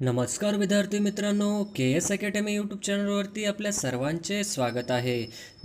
नमस्कार विद्यार्थी मित्रांनो के एस अकॅडमी यूट्यूब चॅनलवरती आपल्या सर्वांचे स्वागत आहे.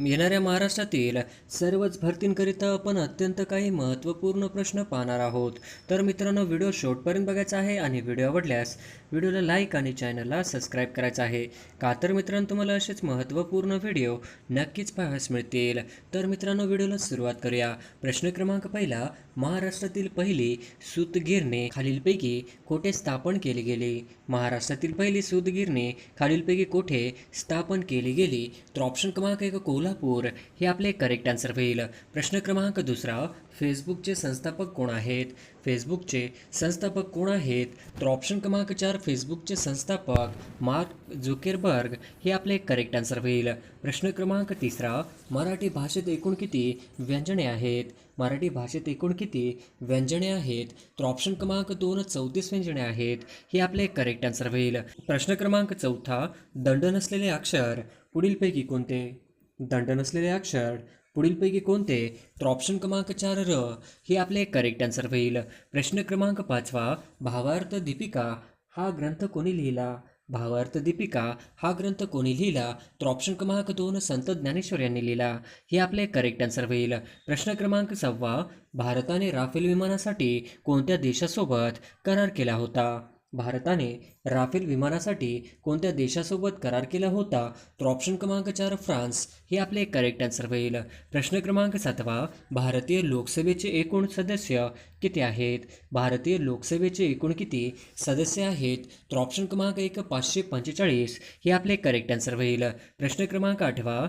येणाऱ्या महाराष्ट्रातील सर्वच भरतींकरिता आपण अत्यंत काही महत्त्वपूर्ण प्रश्न पाहणार आहोत. तर मित्रांनो व्हिडिओ शेवटपर्यंत बघायचा आहे आणि व्हिडिओ आवडल्यास व्हिडिओला लाईक आणि चॅनलला सबस्क्राईब करायचं आहे. का तर मित्रांनो तुम्हाला असेच महत्त्वपूर्ण व्हिडिओ नक्कीच पाहायस मिळतील. तर मित्रांनो व्हिडिओला सुरुवात करूया. प्रश्न क्रमांक पहिला महाराष्ट्रातील पहिली सूतगिरणे खालीलपैकी कोठे स्थापन केली गेली? महाराष्ट्रातील पहिली सूतगिरणी खालीलपैकी कोठे स्थापन केली गेली? तर ऑप्शन क्रमांक एक कोल्हापूर. हे आपले करेक्ट आन्सर होईल. प्रश्न क्रमांक दुसरा फेसबुकचे संस्थापक कोण आहेत? फेसबुकचे संस्थापक कोण आहेत? तर ऑप्शन क्रमांक चार फेसबुकचे संस्थापक मार्क झुकेरबर्ग हे आपले करेक्ट आन्सर होईल. प्रश्न क्रमांक तिसरा मराठी भाषेत एकूण किती व्यंजने आहेत? मराठी भाषेत एकूण किती व्यंजने आहेत? तर ऑप्शन क्रमांक दोन चौतीस व्यंजने आहेत. हे आपले करेक्ट आन्सर होईल. प्रश्न क्रमांक चौथा दंड नसलेले अक्षर पुढीलपैकी कोणते? दंड नसलेले अक्षर पुढीलपैकी कोणते? तर ऑप्शन क्रमांक चार र. हे आपले करेक्ट आन्सर होईल. प्रश्न क्रमांक पाचवा भावार्थ दीपिका हा ग्रंथ कोणी लिहिला? भावार्थ दीपिका हा ग्रंथ कोणी लिहिला? तर ऑप्शन क्रमांक दोन संत ज्ञानेश्वर यांनी लिहिला. हे आपले करेक्ट आन्सर होईल. प्रश्न क्रमांक सहावा भारताने राफेल विमानासाठी कोणत्या देशासोबत करार केला होता? भारताने राफेल विमानासाठी कोणत्या देशासोबत करार केला होता? तर ऑप्शन क्रमांक चार फ्रान्स. हे आपले करेक्ट आन्सर होईल. प्रश्न क्रमांक सातवा. भारतीय लोकसभेचे एकूण सदस्य किती आहेत? भारतीय लोकसभेचे एकूण किती सदस्य आहेत? तर ऑप्शन क्रमांक एक पाचशे पंचेचाळीस. हे आपले करेक्ट आन्सर होईल. प्रश्न क्रमांक आठवा.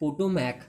पोटोमॅक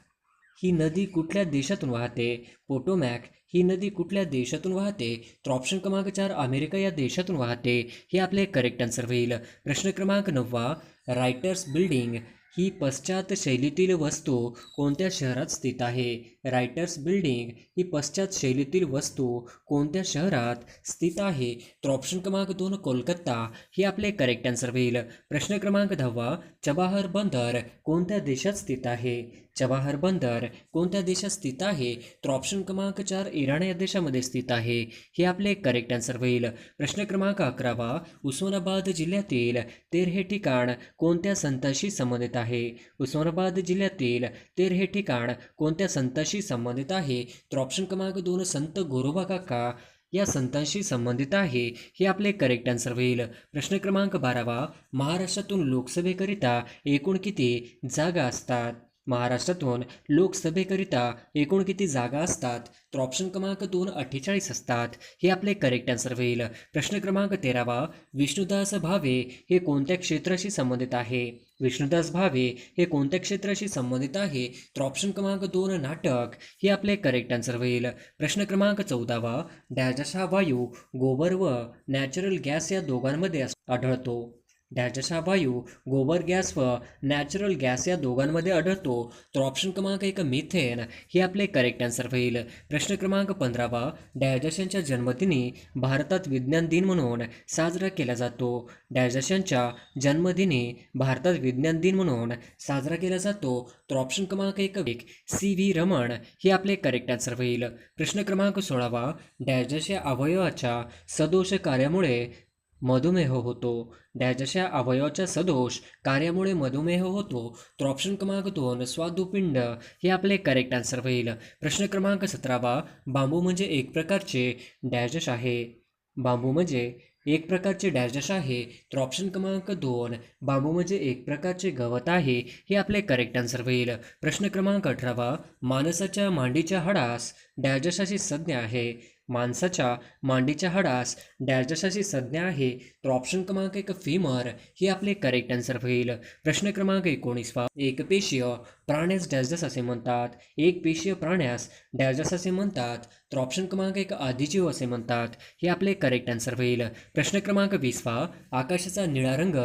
ही नदी कुठल्या देशातून वाहते? पोटोमॅक ही नदी कुठल्या देशातून वाहते? तर ऑप्शन क्रमांक चार अमेरिका या देशातून वाहते. हे आपले करेक्ट आन्सर होईल. प्रश्न क्रमांक नववा रायटर्स बिल्डिंग ही पश्चात शैलीतील वस्तू कोणत्या शहरात स्थित आहे? रायटर्स बिल्डिंग ही पश्चात शैलीतील वस्तू कोणत्या शहरात स्थित आहे? तर ऑप्शन क्रमांक दोन कोलकाता. हे आपले करेक्ट आन्सर होईल. प्रश्न क्रमांक दहावा चबाहर बंदर कोणत्या देशात स्थित आहे? चबाहर बंदर कोणत्या देशात स्थित आहे? तर ऑप्शन क्रमांक चार इराण या देशामध्ये स्थित आहे. हे आपले करेक्ट आन्सर होईल. प्रश्न क्रमांक अकरावा उस्मानाबाद जिल्ह्यातील तेर हे ठिकाण कोणत्या संताशी संबंधित आहे? उस्मानाबाद जिल्ह्यातील तेर हे ठिकाण कोणत्या संताशी संबंधित आहे. तर ऑप्शन क्रमांक दोन संत गोरोबा काका. या संतांशी संबंधित आहे. हे आपले करेक्ट आन्सर होईल. प्रश्न क्रमांक बारावा. महाराष्ट्रातून लोकसभेकरिता एकूण किती जागा असतात? महाराष्ट्रातून लोकसभेकरिता एकूण किती जागा असतात? तर ऑप्शन क्रमांक दोन अठ्ठेचाळीस असतात. हे आपले करेक्ट आन्सर होईल. प्रश्न क्रमांक तेरावा विष्णुदास भावे हे कोणत्या क्षेत्राशी संबंधित आहे? विष्णुदास भावे हे कोणत्या क्षेत्राशी संबंधित आहे? तर ऑप्शन क्रमांक दोन नाटक हे आपले करेक्ट आन्सर होईल. प्रश्न क्रमांक चौदावा डॅजस वायू गोबर व नॅचरल गॅस या दोघांमध्ये अस- आढळतो. डॅजस हा वायू गोबर गॅस व नॅचरल गॅस या दोघांमध्ये आढळतो. तर ऑप्शन क्रमांक एक मिथेन हे आपले करेक्ट आन्सर होईल. प्रश्न क्रमांक पंधरावा. डायजेशनच्या जन्मदिनी भारतात विज्ञान दिन म्हणून साजरा केला जातो. डायजेशनच्या जन्मदिनी भारतात विज्ञान दिन म्हणून साजरा केला जातो. तर ऑप्शन क्रमांक एक एक. C V Raman. हे आपले करेक्ट आन्सर होईल. प्रश्न क्रमांक सोळावा. डायजेश या अवयवाच्या सदोष कार्यामुळे मधुमेह होतो. डॅजच्या अवयवाच्या सदोष कार्यामुळे मधुमेह होतो. तर ऑप्शन क्रमांक दोन स्वादुपिंड हे आपले करेक्ट आन्सर होईल. प्रश्न क्रमांक सतरावा बांबू म्हणजे एक प्रकारचे डॅजश आहे. बांबू म्हणजे एक प्रकारचे डॅजश आहे. तर ऑप्शन क्रमांक दोन बांबू म्हणजे एक प्रकारचे गवत आहे हे आपले करेक्ट आन्सर होईल. प्रश्न क्रमांक अठरावा माणसाच्या मांडीच्या हाडास डॅजशाची संज्ञा आहे. माणसाच्या मांडीच्या हाडास डॅजशाची संज्ञा आहे तर ऑप्शन क्रमांक एक फीमर हे आपले करेक्ट आन्सर होईल. प्रश्न क्रमांक एकोणीसवा एकपेशीय प्राण्यास डॅजस असे म्हणतात. एक पेशीय प्राण्यास डॅजस असे म्हणतात. तर ऑप्शन क्रमांक एक आदिजीव असे म्हणतात. हे आपले करेक्ट आन्सर होईल. प्रश्न क्रमांक वीसवा आकाशाचा निळा रंग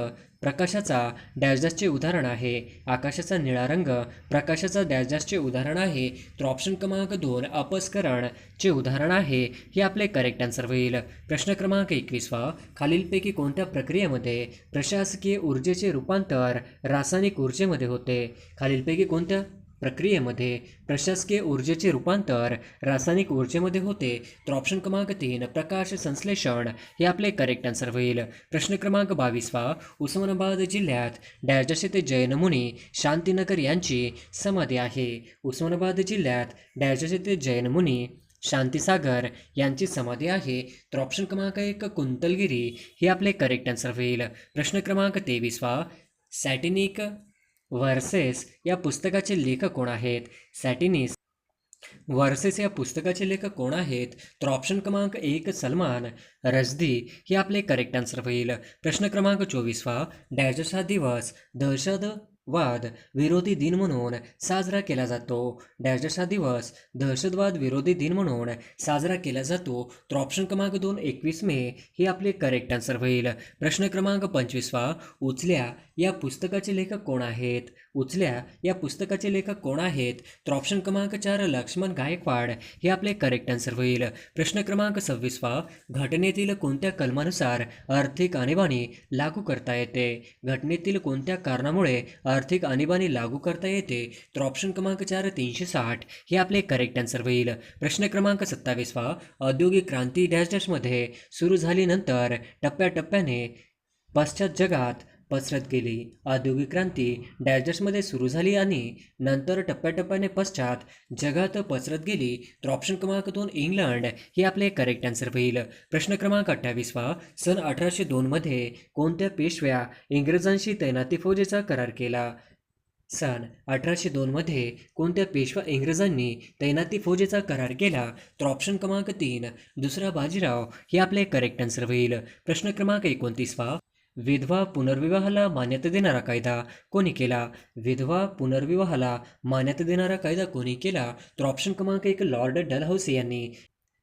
प्रकाशाचा डॅशडॅशचे उदाहरण आहे. आकाशाचा निळा रंग प्रकाशाचा डॅशडॅशचे उदाहरण आहे. तर ऑप्शन क्रमांक दोन अपस्करणचे उदाहरण आहे. हे आपले करेक्ट आन्सर होईल. प्रश्न क्रमांक एकवीसवा खालीलपैकी कोणत्या प्रक्रियेमध्ये प्रशासकीय ऊर्जेचे रूपांतर रासायनिक ऊर्जेमध्ये होते? खालीलपैकी कोणत्या? प्रक्रियेमध्ये प्रशासकीय ऊर्जेचे रूपांतर रासायनिक ऊर्जेमध्ये होते. तर ऑप्शन क्रमांक तीन प्रकाश संश्लेषण. हे आपले करेक्ट आन्सर होईल. प्रश्न क्रमांक बावीसवा उस्मानाबाद जिल्ह्यात डॅश जसे ते शांतीनगर यांची समाधी आहे. उस्मानाबाद जिल्ह्यात डॅश जसे ते शांतीसागर यांची समाधी आहे. तर ऑप्शन क्रमांक एक कुंतलगिरी. हे आपले करेक्ट आन्सर होईल. प्रश्न क्रमांक तेवीसवा सॅटिनिक वर्सेस या पुस्तकाचे लेखक कोण आहेत? सॅटिनिस. वर्सेस या पुस्तकाचे लेखक कोण आहेत? तर ऑप्शन क्रमांक एक सलमान रजदी. हे आपले करेक्ट आन्सर होईल. प्रश्न क्रमांक चोवीसवा. डॅश दिवस. दहशत वाद विरोधी दिन म्हणून साजरा केला जातो. डॅश दिवस दहशतवाद विरोधी दिन म्हणून साजरा केला जातो. तर ऑप्शन क्रमांक दोन एकवीस मे हे आपले करेक्ट आन्सर होईल. प्रश्न क्रमांक पंचवीसवा उचल्या या पुस्तकाचे लेखक कोण आहेत? उचल्या या पुस्तकाचे लेखक कोण आहेत? तर ऑप्शन क्रमांक चार लक्ष्मण गायकवाड. हे आपले करेक्ट आन्सर होईल. प्रश्न क्रमांक सव्वीसवा घटनेतील कोणत्या कलमानुसार आर्थिक आणीबाणी लागू करता येते? घटनेतील कोणत्या कारणामुळे आर्थिक आणीबाणी लागू करता येते? तर ऑप्शन क्रमांक चार तीनशे साठ. हे आपले करेक्ट आन्सर होईल. प्रश्न क्रमांक सत्तावीसवा औद्योगिक क्रांती डॅश डॅशमध्ये सुरू झाल्यानंतर टप्प्याटप्प्याने पाश्चात्य जगात पसरत गेली. औद्योगिक क्रांती डायजर्समध्ये सुरू झाली आणि नंतर टप्प्याटप्प्याने पश्चात जगात पसरत गेली. तर ऑप्शन क्रमांक दोन इंग्लंड. हे आपले करेक्ट आन्सर होईल. प्रश्न क्रमांक अठ्ठावीसवा सन अठराशे दोनमध्ये कोणत्या पेशव्या इंग्रजांशी तैनाती फौजेचा करार केला? सन अठराशे दोनमध्ये कोणत्या पेशवा इंग्रजांनी तैनाती फौजेचा करार केला? तर ऑप्शन क्रमांक तीन दुसरा बाजीराव. हे आपले करेक्ट आन्सर होईल. प्रश्न क्रमांक एकोणतीसवा विधवा पुनर्विवाहाला मान्यता देणारा कायदा कोणी केला? विधवा पुनर्विवाहाला मान्यता देणारा कायदा कोणी केला? तर ऑप्शन क्रमांक एक लॉर्ड डलहौसी यांनी.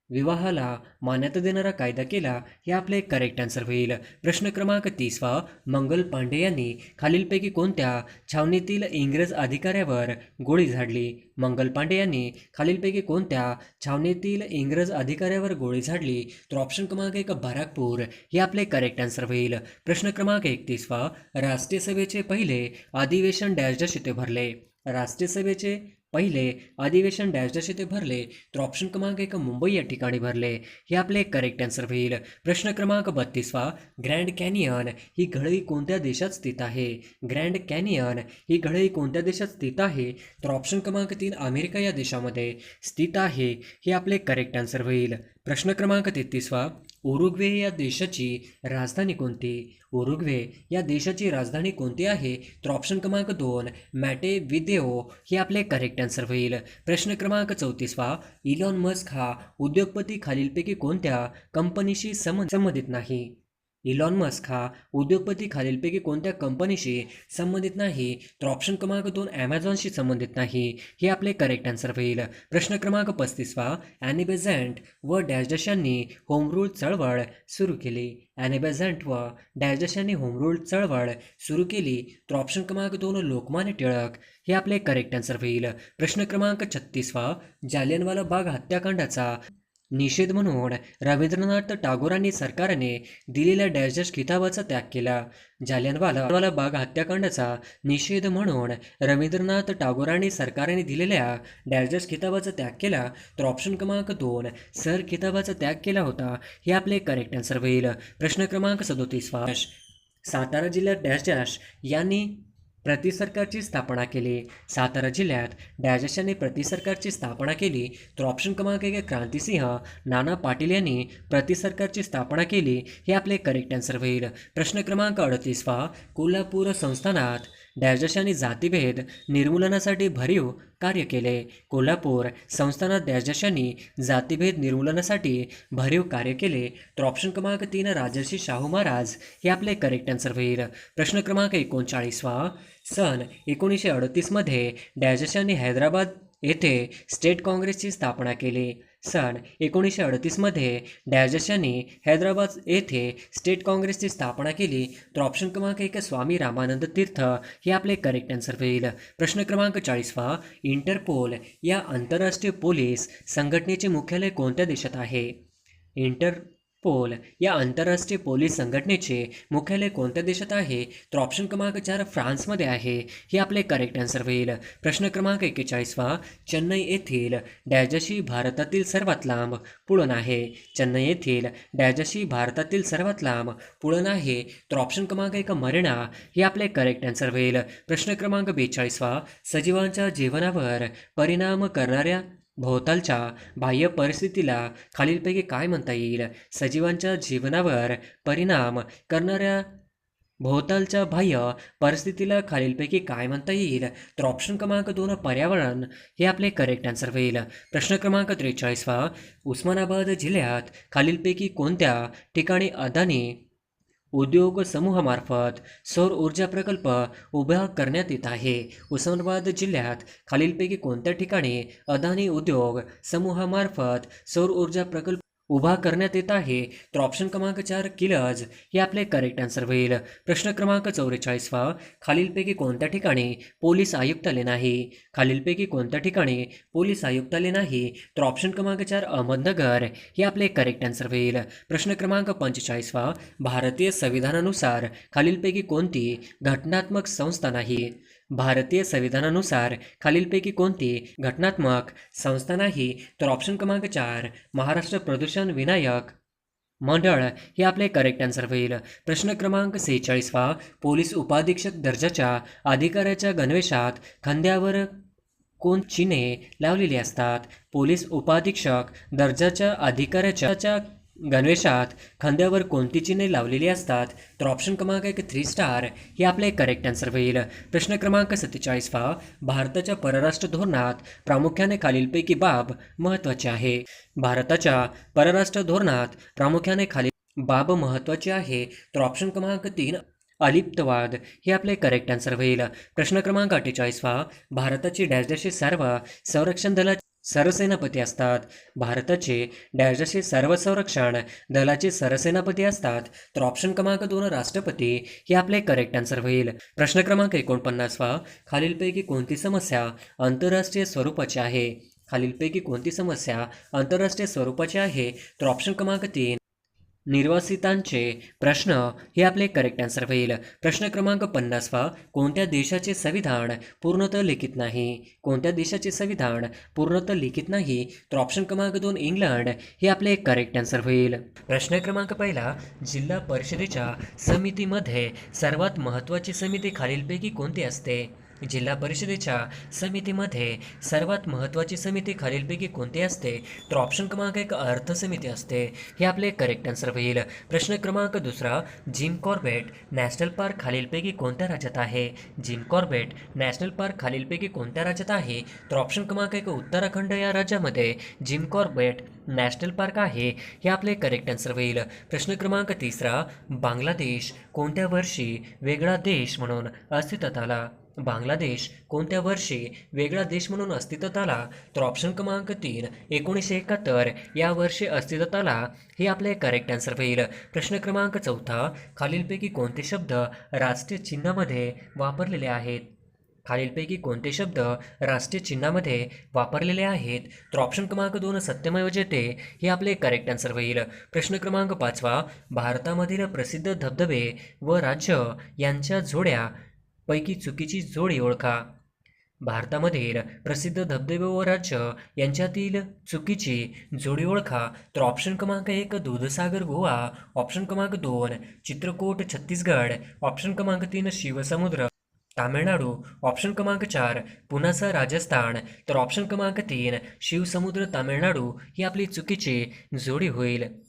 विवाहाला मान्यता देणारा कायदा केला हे आपले करेक्ट आन्सर होईल. प्रश्न क्रमांक तीसवा मंगल पांडे यांनी खालीलपैकी कोणत्या छावणीतील इंग्रज अधिकाऱ्यावर गोळी झाडली? मंगल पांडे यांनी खालीलपैकी कोणत्या छावणीतील इंग्रज अधिकाऱ्यावर गोळी झाडली? तर ऑप्शन क्रमांक एक बाराकपूर हे आपले करेक्ट आन्सर होईल. प्रश्न क्रमांक एकतीसवा राष्ट्रीय सभेचे पहिले अधिवेशन डॅश डॅश येथे भरले. राष्ट्रीय सभेचे पहिले अधिवेशन डॅश डॅश येथे भरले तर ऑप्शन क्रमांक एक मुंबई या ठिकाणी भरले. हे आपले करेक्ट आन्सर होईल. प्रश्न क्रमांक बत्तीसवा ग्रँड कॅनियन ही घळई कोणत्या देशात स्थित आहे? ग्रँड कॅनियन ही घळई कोणत्या देशात स्थित आहे? तर ऑप्शन क्रमांक तीन अमेरिका या देशामध्ये स्थित आहे. हे आपले करेक्ट आन्सर होईल. प्रश्न क्रमांक तेहतीसवा उरुग्वे या देशाची राजधानी कोणती? उरुग्वे या देशाची राजधानी कोणती आहे? तर ऑप्शन क्रमांक दोन मॅटे विदेओ हे आपले करेक्ट आन्सर होईल. प्रश्न क्रमांक चौतीसवा इलॉन मस्क हा उद्योगपती खालीलपैकी कोणत्या कंपनीशी सम संबंधित नाही? इलॉन मस्क हा उद्योगपती खालीलपैकी कोणत्या कंपनीशी संबंधित नाही तर ऑप्शन क्रमांक दोन ॲमेझॉनशी संबंधित नाही. हे आपले करेक्ट आन्सर होईल. प्रश्न क्रमांक पस्तीसवा ॲनिबेझंट व डॅश यांनी होमरूल चळवळ सुरू केली. ॲनिबेझंट व डॅश यांनी होमरूल चळवळ सुरू केली तर ऑप्शन क्रमांक दोन लोकमान्य टिळक. हे आपले करेक्ट आन्सर होईल. प्रश्न क्रमांक छत्तीसवा जालियनवाला बाग हत्याकांडाचा निषेध म्हणून रवींद्रनाथ टागोरांनी सरकारने दिलेल्या डॅशडॅश खिताबाचा किताबाचा त्याग केला. जालियनवाला बाग हत्याकांडाचा निषेध म्हणून रवींद्रनाथ टागोरांनी सरकारने दिलेल्या डॅशडॅश खिताबाचा किताबाचा त्याग केला तर ऑप्शन क्रमांक दोन सर किताबाचा त्याग केला होता हे आपले करेक्ट आन्सर होईल. प्रश्न क्रमांक सदोतीसवा सातारा जिल्ह्यात डॅश डॅश यांनी प्रतिसरकारची स्थापना केली. सातारा जिल्ह्यात डॅश यांनी प्रतिसरकारची स्थापना केली तर ऑप्शन क्रमांक एक क्रांतिसिंह. नाना पाटील यांनी प्रतिसरकारची स्थापना केली हे आपले करेक्ट आन्सर होईल. प्रश्न क्रमांक अडतीसवा कोल्हापूर संस्थानात डॅश यांनी जातीभेद निर्मूलनासाठी भरीव कार्य केले. कोल्हापूर संस्थानात डॅश यांनी जातीभेद निर्मूलनासाठी भरीव कार्य केले तर ऑप्शन क्रमांक तीन राजर्षी शाहू महाराज हे आपले करेक्ट आन्सर होईल. प्रश्न क्रमांक एकोणचाळीसवा सन एकोणीसशे अडतीसमध्ये डॅजशांनी यांनी हैदराबाद येथे स्टेट काँग्रेसची स्थापना केली. सन एकोणीसशे अडतीसमध्ये डॅजस यांनी हैदराबाद येथे स्टेट काँग्रेसची स्थापना केली. तर ऑप्शन क्रमांक एक स्वामी रामानंद तीर्थ हे आपले करेक्ट आन्सर होईल. प्रश्न क्रमांक चाळीसवा इंटरपोल या आंतरराष्ट्रीय पोलीस संघटनेचे मुख्यालय कोणत्या देशात आहे? Interpol. या आंतरराष्ट्रीय पोलीस संघटनेचे मुख्यालय कोणत्या देशात आहे? तर ऑप्शन क्रमांक चार फ्रान्समध्ये आहे. हे आपले करेक्ट आन्सर होईल. प्रश्न क्रमांक एक्केचाळीसवा चेन्नई येथील डॅजशी भारतातील सर्वात लांब पुळण आहे. चेन्नई येथील डॅजशी भारतातील सर्वात लांब पुळण आहे. तर ऑप्शन क्रमांक एक मरिणा हे आपले करेक्ट आन्सर होईल. प्रश्न क्रमांक बेचाळीसवा सजीवांच्या जीवनावर परिणाम करणाऱ्या भोवतालच्या बाह्य परिस्थितीला खालीलपैकी काय म्हणता येईल? सजीवांच्या जीवनावर परिणाम करणाऱ्या भोवतालच्या बाह्य परिस्थितीला खालीलपैकी काय म्हणता येईल? तर ऑप्शन क्रमांक दोन पर्यावरण. हे आपले करेक्ट आन्सर होईल. प्रश्न क्रमांक त्रेचाळीसवा. उस्मानाबाद जिल्ह्यात खालीलपैकी कोणत्या ठिकाणी अदानी उद्योग समूहामार्फत सौर ऊर्जा प्रकल्प उभा करण्यात येत आहे. उस्मानाबाद जिल्ह्यात खालीलपैकी कोणत्या ठिकाणी अदानी उद्योग समूहामार्फत सौर ऊर्जा प्रकल्प उभा करण्यात येत आहे. तर ऑप्शन क्रमांक चार किलज. हे आपले करेक्ट आन्सर होईल. प्रश्न क्रमांक चौवेचाळीसवा खालीलपैकी कोणत्या ठिकाणी पोलीस आयुक्तालय नाही? खालीलपैकी कोणत्या ठिकाणी पोलीस आयुक्तालय नाही? तर ऑप्शन क्रमांक चार अहमदनगर. हे आपले करेक्ट आन्सर होईल. प्रश्न क्रमांक पंचेचाळीसवा भारतीय संविधानानुसार खालीलपैकी कोणती घटनात्मक संस्था नाही? भारतीय संविधानानुसार खालीलपैकी कोणती घटनात्मक संस्था नाही तर ऑप्शन क्रमांक चार महाराष्ट्र प्रदूषण विनायक मंडळ. हे आपले करेक्ट आन्सर होईल. प्रश्न क्रमांक सेहेचाळीसवा पोलीस उपाधीक्षक दर्जाच्या अधिकाऱ्याच्या गणवेशात खांद्यावर कोण चिन्हे लावलेली असतात? पोलीस उपाधीक्षक दर्जाच्या अधिकाऱ्याच्या गणवेशात खांद्यावर कोणती चिन्हे लावलेली असतात? तर ऑप्शन क्रमांक एक थ्री स्टार हे आपले करेक्ट आन्सर होईल. प्रश्न क्रमांक सत्तेचाळीस पहा भारताच्या परराष्ट्र धोरणात प्रामुख्याने खालीलपैकी बाब महत्त्वाची आहे. भारताच्या परराष्ट्र धोरणात प्रामुख्याने खालील बाब महत्त्वाची आहे. तर ऑप्शन क्रमांक तीन अलिप्तवाद हे आपले करेक्ट आन्सर होईल. प्रश्न क्रमांक अठ्ठेचाळीसवा भारताची डॅशडॅशे सर्व संरक्षण दलाची सरसेनापती असतात. भारताचे डॅशचे सर्व संरक्षण दलाचे सरसेनापती असतात. तर ऑप्शन क्रमांक दोन राष्ट्रपती हे आपले करेक्ट आन्सर होईल. प्रश्न क्रमांक एकोणपन्नासवा खालीलपैकी कोणती समस्या आंतरराष्ट्रीय स्वरूपाची आहे? खालीलपैकी कोणती समस्या आंतरराष्ट्रीय स्वरूपाची आहे? तर ऑप्शन क्रमांक तीन निर्वासितांचे प्रश्न हे आपले करेक्ट आन्सर होईल. प्रश्न क्रमांक पन्नासवा कोणत्या देशाचे संविधान पूर्णतः लिखित नाही? कोणत्या देशाचे संविधान पूर्णतः लिखित नाही? तर ऑप्शन क्रमांक दोन इंग्लंड. हे आपले करेक्ट आन्सर होईल. प्रश्न क्रमांक पहिला जिल्हा परिषदेच्या समितीमध्ये सर्वात महत्त्वाची समिती खालीलपैकी कोणती असते? जिल्हा परिषदेच्या समितीमध्ये सर्वात महत्त्वाची समिती खालीलपैकी कोणती असते? तर ऑप्शन क्रमांक एक अर्थ समिती असते. हे आपले करेक्ट आन्सर होईल. प्रश्न क्रमांक दुसरा जिम कॉर्बेट नॅशनल पार्क खालीलपैकी कोणत्या राज्यात आहे? जिम कॉर्बेट नॅशनल पार्क खालीलपैकी कोणत्या राज्यात आहे? तर ऑप्शन क्रमांक एक उत्तराखंड या राज्यामध्ये जिम कॉर्बेट नॅशनल पार्क आहे. हे आपले करेक्ट आन्सर होईल. प्रश्न क्रमांक तिसरा बांगलादेश कोणत्या वर्षी वेगळा देश म्हणून अस्तित्वात आला? बांगलादेश कोणत्या वर्षी वेगळा देश म्हणून अस्तित्वात आला तर ऑप्शन क्रमांक तीन एकोणीसशे एकाहत्तर. या वर्षी अस्तित्वात आला हे आपले करेक्ट आन्सर होईल. प्रश्न क्रमांक चौथा खालीलपैकी कोणते शब्द राष्ट्रीय चिन्हामध्ये वापरलेले आहेत? खालीलपैकी कोणते शब्द राष्ट्रीय चिन्हामध्ये वापरलेले आहेत? तर ऑप्शन क्रमांक दोन सत्यमयोजते हे आपले करेक्ट आन्सर होईल. प्रश्न क्रमांक पाचवा भारतामधील प्रसिद्ध धबधबे व राज्य यांच्या जोड्या पैकी चुकीची जोडी ओळखा. भारतामधील प्रसिद्ध धबधबे व राज्य यांच्यातील चुकीची जोडी ओळखा. तर ऑप्शन क्रमांक एक दूधसागर गोवा. ऑप्शन क्रमांक दोन चित्रकूट छत्तीसगड. ऑप्शन क्रमांक तीन शिवसमुद्र. तामिळनाडू. ऑप्शन क्रमांक चार पुनासा राजस्थान. तर ऑप्शन क्रमांक तीन शिवसमुद्र तामिळनाडू. ही आपली चुकीची जोडी होईल.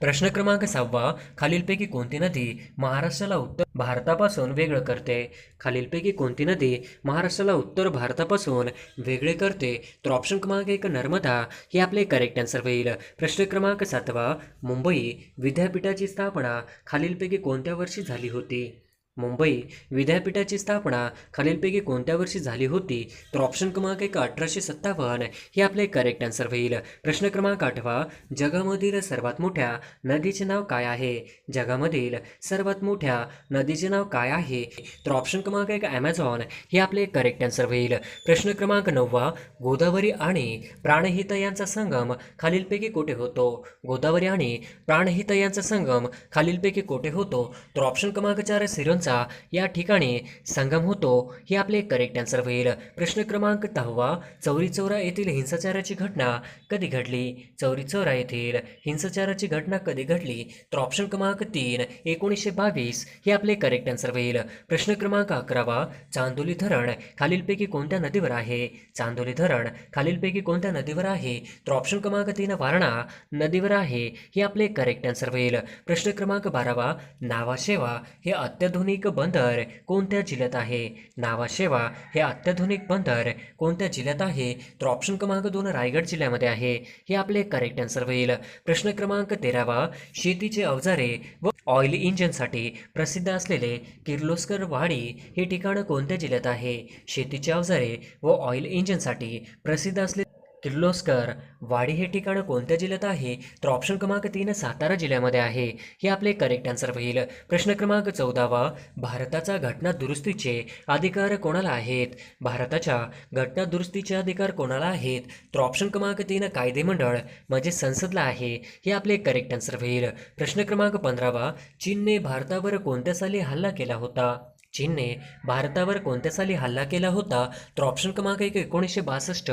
प्रश्न क्रमांक सहावा खालीलपैकी कोणती नदी महाराष्ट्राला उत्तर भारतापासून वेगळं करते? खालीलपैकी कोणती नदी महाराष्ट्राला उत्तर भारतापासून वेगळे करते? तर ऑप्शन क्रमांक एक नर्मदा हे आपले करेक्ट आन्सर होईल. प्रश्न क्रमांक सातवा मुंबई विद्यापीठाची स्थापना खालीलपैकी कोणत्या वर्षी झाली होती? मुंबई विद्यापीठाची स्थापना खालीलपैकी कोणत्या वर्षी झाली होती? तर ऑप्शन क्रमांक एक अठराशे सत्तावन्न हे आपले करेक्ट आन्सर होईल. प्रश्न क्रमांक आठवा जगामधील सर्वात मोठ्या नदीचे नाव काय आहे? जगामधील सर्वात मोठ्या नदीचे नाव काय आहे? तर ऑप्शन क्रमांक एक ॲमेझॉन हे आपले करेक्ट आन्सर होईल. प्रश्न क्रमांक नववा गोदावरी आणि प्राणहिता यांचा संगम खालीलपैकी कोठे होतो? गोदावरी आणि प्राणहिता यांचा संगम खालीलपैकी कोठे होतो? तर ऑप्शन क्रमांक चार सिरोंचा. या ठिकाणी संगम होतो. हे आपले करेक्ट आन्सर होईल. प्रश्न क्रमांक दहावा चौरी चौरा येथील हिंसाचाराची घटना कधी घडली? चौरी चौरा येथील हिंसाचाराची घटना कधी घडली? तर ऑप्शन क्रमांक तीन एकोणीसशे बावीस हे आपले करेक्ट आन्सर होईल. प्रश्न क्रमांक अकरावा चांदोली धरण खालीलपैकी कोणत्या नदीवर आहे? चांदोली धरण खालीलपैकी कोणत्या नदीवर आहे? तर ऑप्शन क्रमांक तीन वारणा नदीवर आहे. हे आपले करेक्ट आन्सर होईल. प्रश्न क्रमांक बारावा नावाशेवा हे अत्याधुनिक बंदर कोणत्या जिल्ह्यात आहे? नावाशेवा हे अत्याधुनिक बंदर कोणत्या जिल्ह्यात आहे? तर ऑप्शन क्रमांक दोन रायगड जिल्ह्यामध्ये आहे. हे आपले करेक्ट आन्सर होईल. प्रश्न क्रमांक तेरावा शेतीचे अवजारे व ऑइल इंजिनसाठी प्रसिद्ध असलेले किर्लोस्कर वाडी हे ठिकाण कोणत्या जिल्ह्यात आहे? शेतीचे अवजारे व ऑइल इंजिनसाठी प्रसिद्ध असले किर्लोस्कर वाडी हे ठिकाण कोणत्या जिल्ह्यात आहे? तर ऑप्शन क्रमांक तीन सातारा जिल्ह्यामध्ये आहे. हे आपले करेक्ट आन्सर होईल. प्रश्न क्रमांक चौदावा भारताचा घटना दुरुस्तीचे अधिकार कोणाला आहेत? भारताच्या घटना दुरुस्तीचे अधिकार कोणाला आहेत? तर ऑप्शन क्रमांक तीन कायदेमंडळ म्हणजे संसदला आहे. हे आपले करेक्ट आन्सर होईल. प्रश्न क्रमांक पंधरावा चीनने भारतावर कोणत्या साली हल्ला केला होता? चीनने भारतावर कोणत्या साली हल्ला केला होता? तर ऑप्शन क्रमांक एक एकोणीसशे बासष्ट.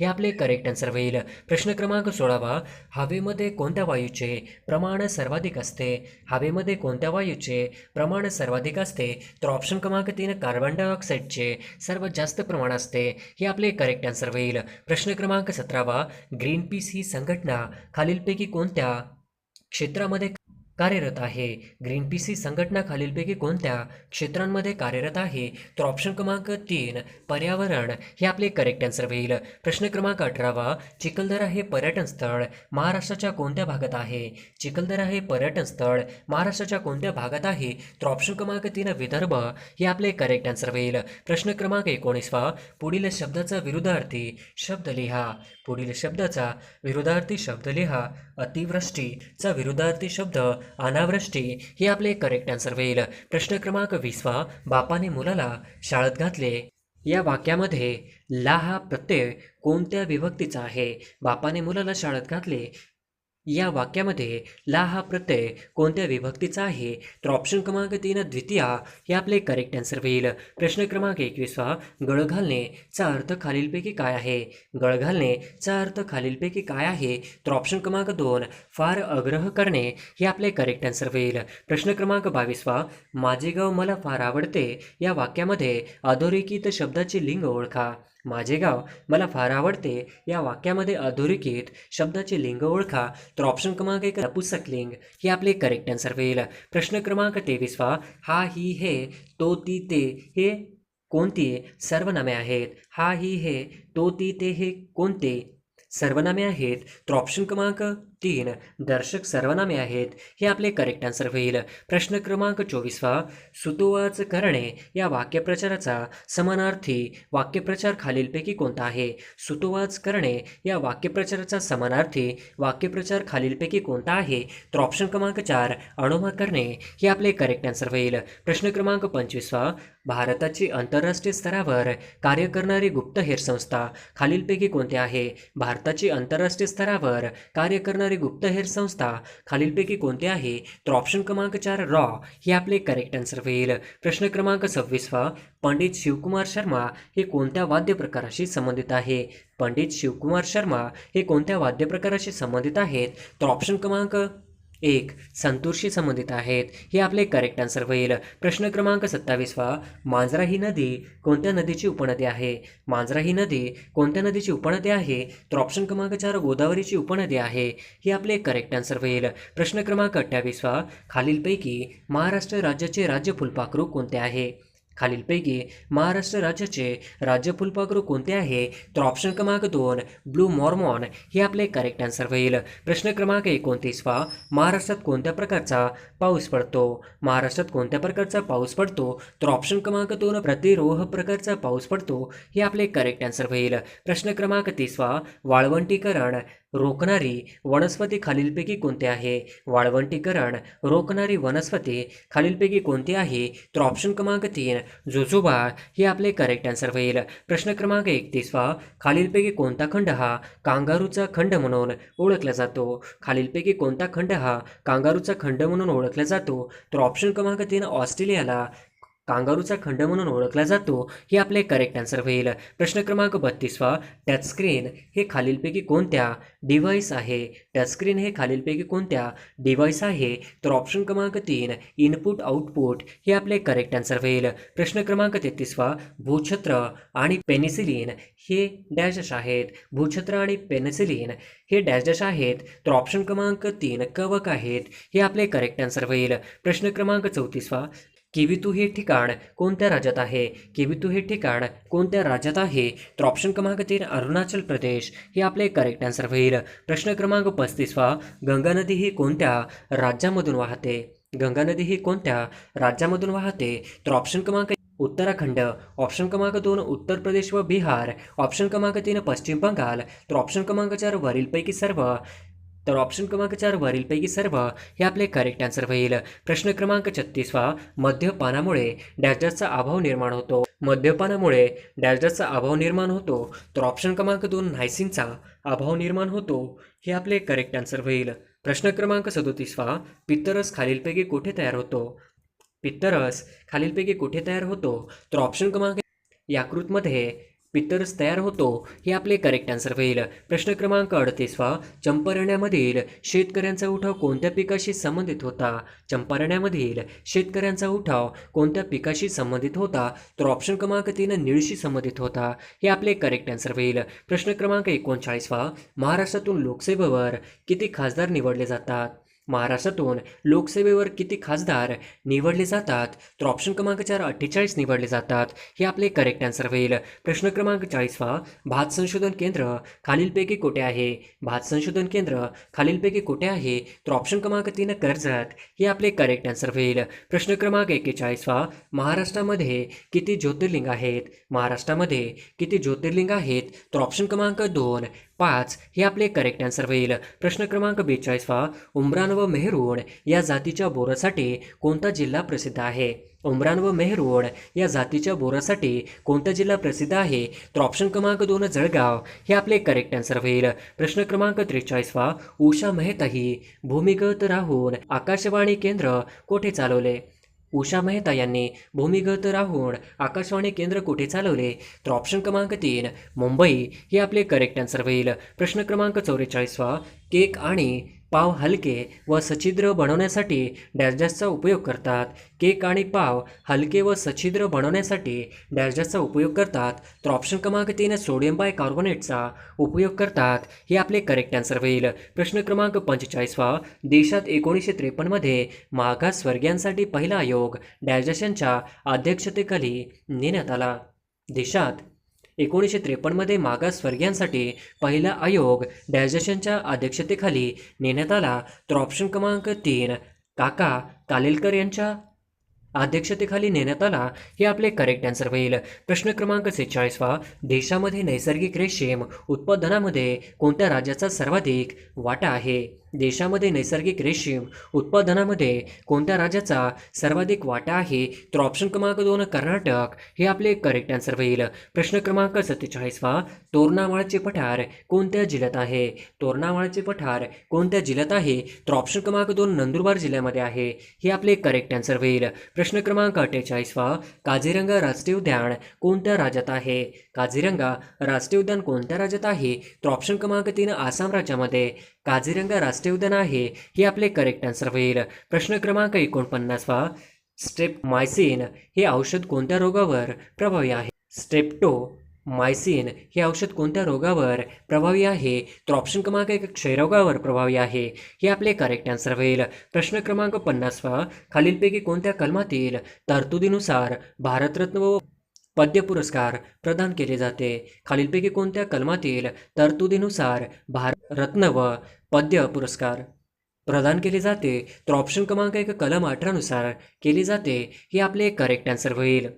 हे आपले करेक्ट आन्सर होईल. प्रश्न क्रमांक सोळावा. हवेमध्ये कोणत्या वायूचे प्रमाण सर्वाधिक असते? हवेमध्ये कोणत्या वायूचे प्रमाण सर्वाधिक असते? तर ऑप्शन क्रमांक तीन कार्बन डायऑक्साईडचे सर्वात जास्त प्रमाण असते. हे आपले करेक्ट आन्सर होईल. प्रश्न क्रमांक सतरावा. ग्रीन पीस ही संघटना खालीलपैकी कोणत्या क्षेत्रामध्ये कार्यरत आहे. ग्रीन पी सी संघटना खालीलपैकी कोणत्या क्षेत्रांमध्ये कार्यरत आहे? तर ऑप्शन क्रमांक तीन पर्यावरण. हे आपले करेक्ट आन्सर होईल. प्रश्न क्रमांक अठरावा चिखलदरा हे पर्यटन स्थळ महाराष्ट्राच्या कोणत्या भागात आहे? चिखलदरा हे पर्यटन स्थळ महाराष्ट्राच्या कोणत्या भागात आहे? तर ऑप्शन क्रमांक तीन विदर्भ. हे आपले करेक्ट आन्सर होईल. प्रश्न क्रमांक एकोणीसवा पुढील शब्दाचा विरुद्धार्थी शब्द लिहा. पुढील शब्दाचा विरोधार्थी शब्द लिहा. अतिवृष्टीचा विरोधार्थी शब्द अनावृष्टी हे आपले करेक्ट आन्सर होईल. प्रश्न क्रमांक वीसवा बापाने मुलाला शाळेत घातले. या वाक्यामध्ये ला हा प्रत्यय कोणत्या विभक्तीचा आहे? बापाने मुलाला शाळेत घातले. या वाक्यामध्ये ला हा प्रत्यय कोणत्या विभक्तीचा आहे? तर ऑप्शन क्रमांक तीन द्वितीया हे आपले करेक्ट आन्सर होईल. प्रश्न क्रमांक एकवीसवा गळ घालणे चा अर्थ खालीलपैकी काय आहे? गळ घालणे चा अर्थ खालीलपैकी काय आहे? तर ऑप्शन क्रमांक दोन फार आग्रह करणे हे आपले करेक्ट आन्सर होईल. प्रश्न क्रमांक बावीसवा माझे गाव मला फार आवडते. या वाक्यामध्ये अधोरेखित शब्दाचे लिंग ओळखा. माझे गाव मला फार आवडते. या वाक्यामध्ये अधोरेखित शब्दाचे लिंग ओळखा. तर ऑप्शन क्रमांक एक नपुसक लिंग. हे आपले करेक्ट आन्सर होईल. प्रश्न क्रमांक तेवीसवा हा ही हे तो ती ते हे कोणती सर्वनामे आहेत? हा ही हे तो ती ते हे कोणते सर्वनामे आहेत? तर ऑप्शन क्रमांक तीन दर्शक सर्वनामे आहेत. हे आपले करेक्ट आन्सर होईल. प्रश्न क्रमांक चोवीसवा सुतोवाच करणे या वाक्यप्रचाराचा समानार्थी वाक्यप्रचार खालीलपैकी कोणता आहे? सुतोवाच करणे या वाक्यप्रचाराचा समानार्थी वाक्यप्रचार खालीलपैकी कोणता आहे? तर ऑप्शन क्रमांक चार अणुमा करणे हे आपले करेक्ट आन्सर होईल. प्रश्न क्रमांक पंचवीसवा भारताची आंतरराष्ट्रीय स्तरावर कार्य करणारी गुप्तहेर संस्था खालीलपैकी कोणती आहे? भारताची आंतरराष्ट्रीय स्तरावर कार्य करणारी गुप्तहेर संस्था खालीलपैकी कोणती आहे? तर ऑप्शन क्रमांक चार रॉ हे आपले करेक्ट आन्सर होईल. प्रश्न क्रमांक सव्वीसवा पंडित शिवकुमार शर्मा हे कोणत्या वाद्य प्रकाराशी संबंधित आहे? पंडित शिवकुमार शर्मा हे कोणत्या वाद्य प्रकाराशी संबंधित आहेत? तर ऑप्शन क्रमांक एक संतूरशी संबंधित आहेत. हे आपले करेक्ट आन्सर होईल. प्रश्न क्रमांक सत्तावीसवा मांजरा ही नदी कोणत्या नदीची उपनदी आहे? मांजरा ही नदी कोणत्या नदीची उपनदी आहे? तर ऑप्शन क्रमांक चार गोदावरीची उपनदी आहे. हे आपले करेक्ट आन्सर होईल. प्रश्न क्रमांक अठ्ठावीसवा खालीलपैकी महाराष्ट्र राज्याचे राज्य फुलपाखरू कोणते आहे? खालीलपैकी महाराष्ट्र राज्याचे राज्य फुलपाखरू कोणते आहे? तर ऑप्शन क्रमांक दोन ब्लू मॉर्मॉन हे आपले करेक्ट आन्सर होईल. प्रश्न क्रमांक एकोणतीसवा महाराष्ट्रात कोणत्या प्रकारचा पाऊस पडतो? महाराष्ट्रात कोणत्या प्रकारचा पाऊस पडतो? तर ऑप्शन क्रमांक दोन प्रतिरोह प्रकारचा पाऊस पडतो हे आपले करेक्ट आन्सर होईल. प्रश्न क्रमांक तीसवा वाळवंटीकरण रोखणारी वनस्पती खालीलपैकी कोणती आहे? वाळवंटीकरण रोखणारी वनस्पती खालीलपैकी कोणती आहे? तर ऑप्शन क्रमांक तीन जोजोबा. हे आपले करेक्ट आन्सर होईल. प्रश्न क्रमांक एकतीसवा खालीलपैकी कोणता खंड हा? कांगारूचा खंड म्हणून ओळखला जातो. खालीलपैकी कोणता खंड हा? कांगारूचा खंड म्हणून ओळखला जातो. तर ऑप्शन क्रमांक तीन ऑस्ट्रेलियाला. कांगारूचा खंड म्हणून ओळखला जातो हे आपले करेक्ट आन्सर होईल. प्रश्न क्रमांक बत्तीसवा टचस्क्रीन हे खालीलपैकी कोणत्या डिव्हाइस आहे? टचस्क्रीन हे खालीलपैकी कोणत्या डिव्हाइस आहे? तर ऑप्शन क्रमांक तीन इनपुट आउटपुट हे आपले करेक्ट आन्सर होईल. प्रश्न क्रमांक तेहतीसवा भूछत्र आणि पेनिसिलिन हे डॅश डॅश आहेत. भूछत्र आणि पेनिसिलिन हे डॅश डॅश आहेत. तर ऑप्शन क्रमांक तीन कवक आहेत. हे आपले करेक्ट आन्सर होईल. प्रश्न क्रमांक चौतीसवा किवितू हे ठिकाण कोणत्या राज्यात आहे? किवितू हे ठिकाण कोणत्या राज्यात आहे? तर ऑप्शन क्रमांक तीन अरुणाचल प्रदेश. हे आपले करेक्ट आन्सर होईल. प्रश्न क्रमांक पस्तीसवा गंगा नदी ही कोणत्या राज्यामधून वाहते? गंगा नदी ही कोणत्या राज्यामधून वाहते? तर ऑप्शन क्रमांक उत्तराखंड ऑप्शन क्रमांक दोन उत्तर प्रदेश व बिहार. ऑप्शन क्रमांक तीन पश्चिम बंगाल. तर ऑप्शन क्रमांक चार वरीलपैकी सर्व. तर ऑप्शन क्रमांक चार वरीलपैकी सर्व हे आपले करेक्ट आन्सर होईल. प्रश्न क्रमांक छत्तीसवा मद्यपानामुळे डॅशचा अभाव निर्माण होतो. मद्यपानामुळे डॅशचा अभाव निर्माण होतो. तर ऑप्शन क्रमांक दोन नायसिनचा अभाव निर्माण होतो. हे आपले करेक्ट आन्सर होईल. प्रश्न क्रमांक सदोतीसवा पित्तरस खालीलपैकी कुठे तयार होतो? पित्तरस खालीलपैकी कुठे तयार होतो? तर ऑप्शन क्रमांक याकृतमध्ये पित्तरस तयार होतो हे आपले करेक्ट आन्सर होईल. प्रश्न क्रमांक अडतीसवा चंपारण्यामधील शेतकऱ्यांचा उठाव कोणत्या पिकाशी संबंधित होता? चंपारण्यामधील शेतकऱ्यांचा उठाव कोणत्या पिकाशी संबंधित होता? तर ऑप्शन क्रमांक तीन निळशी संबंधित होता. हे आपले करेक्ट आन्सर होईल. प्रश्न क्रमांक एकोणचाळीसवा महाराष्ट्रातून लोकसेवेवर किती खासदार निवडले जातात? महाराष्ट्रातून लोकसेवेवर किती खासदार निवडले जातात? तर ऑप्शन क्रमांक चार अठ्ठेचाळीस निवडले जातात. हे आपले करेक्ट आन्सर होईल. प्रश्न क्रमांक चाळीसवा भात संशोधन केंद्र खालीलपैकी कुठे आहे? भात संशोधन केंद्र खालीलपैकी कुठे आहे? तर ऑप्शन क्रमांक तीन कर्जत. हे आपले करेक्ट आन्सर होईल. प्रश्न क्रमांक एकेचाळीसवा महाराष्ट्रामध्ये किती ज्योतिर्लिंग आहेत? महाराष्ट्रामध्ये किती ज्योतिर्लिंग आहेत? तर ऑप्शन क्रमांक दोन पाच हे आपले करेक्ट आन्सर होईल. प्रश्न क्रमांक बेचाळीसवा उमरान व मेहरुण या जातीच्या बोरासाठी कोणता जिल्हा प्रसिद्ध आहे? उमरान व मेहरुण या जातीच्या बोरासाठी कोणता जिल्हा प्रसिद्ध आहे? तर ऑप्शन क्रमांक दोन जळगाव हे आपले करेक्ट आन्सर होईल. प्रश्न क्रमांक त्रेचाळीसवा उषा मेहताही भूमिगत राहून आकाशवाणी केंद्र कोठे चालवले? उषा मेहता यांनी भूमिगत राहून आकाशवाणी केंद्र कुठे चालवले? तर ऑप्शन क्रमांक तीन मुंबई. हे आपले करेक्ट आन्सर होईल. प्रश्न क्रमांक चौवेचाळीसवा केक आणि पाव हलके व सच्छिद्र बनवण्यासाठी डॅश उपयोग करतात. केक आणि पाव हलके व सच्छिद्र बनवण्यासाठी डॅश उपयोग करतात. तर ऑप्शन क्रमांक तीन सोडियम बाय कार्बोनेटचा उपयोग करतात. हे आपले करेक्ट आन्सर होईल. प्रश्न क्रमांक पंचेचाळीसवा देशात एकोणीसशे त्रेपन्नमध्ये मागासवर्गीयांसाठी पहिला आयोग डॅश अध्यक्षतेखाली नेण्यात आला. देशात एकोणीसशे त्रेपन्नमध्ये मागासवर्गीयांसाठी पहिला आयोग डॅशच्या अध्यक्षतेखाली नेण्यात आला. तर ऑप्शन क्रमांक तीन काका कालेलकर यांच्या अध्यक्षतेखाली नेण्यात आला. हे आपले करेक्ट आन्सर होईल. प्रश्न क्रमांक सेहेचाळीसवा देशामध्ये नैसर्गिक रेशीम उत्पादनामध्ये कोणत्या राज्याचा सर्वाधिक वाटा आहे? देशामध्ये नैसर्गिक रेशीम उत्पादनामध्ये कोणत्या राज्याचा सर्वाधिक वाटा आहे? तर ऑप्शन क्रमांक दोन कर्नाटक. हे आपले करेक्ट आन्सर होईल. प्रश्न क्रमांक सत्तेचाळीसवा तोरणामाळचे पठार कोणत्या जिल्ह्यात आहे? तोरणामाळचे पठार कोणत्या जिल्ह्यात आहे? तर ऑप्शन क्रमांक दोन नंदुरबार जिल्ह्यामध्ये आहे. हे आपले करेक्ट आन्सर होईल. प्रश्न क्रमांक अठ्ठेचाळीसवा काझीरंगा राष्ट्रीय उद्यान कोणत्या राज्यात आहे? काझीरंगा राष्ट्रीय उद्यान कोणत्या राज्यात आहे? तर ऑप्शन क्रमांक तीन आसाम राज्यामध्ये. काझीरंगा राष्ट्रीय उद्यान आहे हे आपले करेक्ट आन्सर होईल. प्रश्न क्रमांक एकोणपन्नासवा स्टेप मायसिन हे औषध कोणत्या रोगावर प्रभावी आहे? स्टेप्टो मायसिन हे औषध कोणत्या रोगावर प्रभावी आहे? तर ऑप्शन क्रमांक एक क्षयरोगावर प्रभावी आहे. हे आपले करेक्ट आन्सर होईल. प्रश्न क्रमांक पन्नासवा खालीलपैकी कोणत्या कलमातील तरतुदीनुसार भारतरत्न व पद्य पुरस्कार प्रदान केले जाते. खालीलपैकी कोणत्या कलमातील तरतुदीनुसार भारतरत्न व पद्य पुरस्कार प्रदान केले जाते? तर ऑप्शन क्रमांक एक कलम अठरानुसार केले जाते. हे आपले करेक्ट आन्सर होईल.